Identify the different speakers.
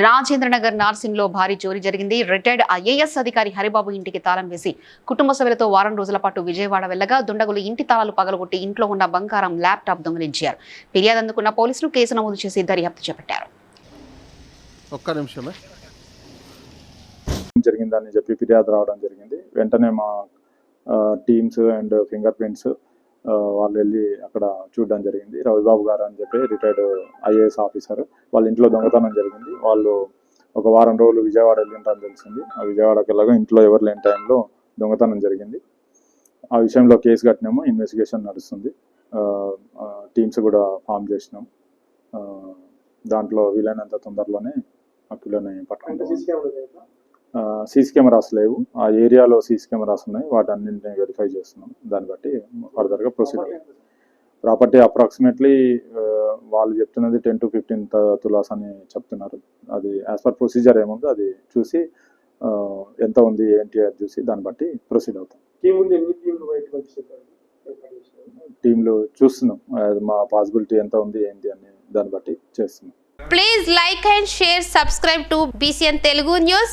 Speaker 1: రాజేంద్రనగర్ నార్సింగ్లో భారీ చోరీ జరిగింది. రిటైర్డ్ ఐఏఎస్ అధికారి హరిబాబు ఇంటికి తాళం వేసి కుటుంబ సభ్యులతో వారం రోజుల పాటు విజయవాడ వెళ్ళగా దుండగులు ఇంటి తాళాలు పగలగొట్టి ఇంట్లో ఉన్న బంగారం ల్యాప్టాప్ దొంగిలించారు. ఫిర్యాదు అందుకున్న పోలీసులు కేసు నమోదు చేసి దర్యాప్తు చేపట్టారు.
Speaker 2: ఒక్క నిమిషమే
Speaker 3: జరిగిందని చెప్పి ఫిర్యాదు రావడం జరిగింది. వెంటనే మా టీమ్స్ అండ్ ఫింగర్ ప్రింట్స్ వాళ్ళు వెళ్ళి అక్కడ చూడడం జరిగింది. రవిబాబు గారు అని చెప్పి రిటైర్డ్ ఐఏఎస్ ఆఫీసర్. వాళ్ళ ఇంట్లో దొంగతనం జరిగింది. వాళ్ళు ఒక వారం రోజులు విజయవాడ వెళ్ళింటారని తెలిసింది. ఆ విజయవాడకి వెళ్ళగా ఇంట్లో ఎవరు లేని టైంలో దొంగతనం జరిగింది. ఆ విషయంలో కేసు కట్టినాము. ఇన్వెస్టిగేషన్ నడుస్తుంది. టీమ్స్ కూడా ఫామ్ చేసినాం. దాంట్లో వీలైనంత తొందరలోనే ఆ పట్టుకుంటాం. సీసీ కెమెరాస్ లేవు. ఆ ఏరియాలో సీసీ కెమెరాస్ ఉన్నాయి. వాటన్నింటిని వెరిఫై చేస్తున్నాం. దాన్ని బట్టి ఫర్దర్గా ప్రొసీడ్ ప్రాపర్టీ అప్రాక్సిమేట్లీ వాళ్ళు చెప్తున్నది టెన్ టు ఫిఫ్టీన్ తులాస్ అని చెప్తున్నారు. అది యాజ్ పర్ ప్రొసీజర్ ఏముందో అది చూసి ఎంత ఉంది ఏంటి అది చూసి దాన్ని బట్టి ప్రొసీడ్ అవుతాం.
Speaker 4: టీం టీంలు
Speaker 3: చూస్తున్నాం. మా పాసిబిలిటీ ఎంత ఉంది ఏంటి అని దాన్ని బట్టి చేస్తున్నాం.
Speaker 5: Please like and share, subscribe to BCN Telugu News.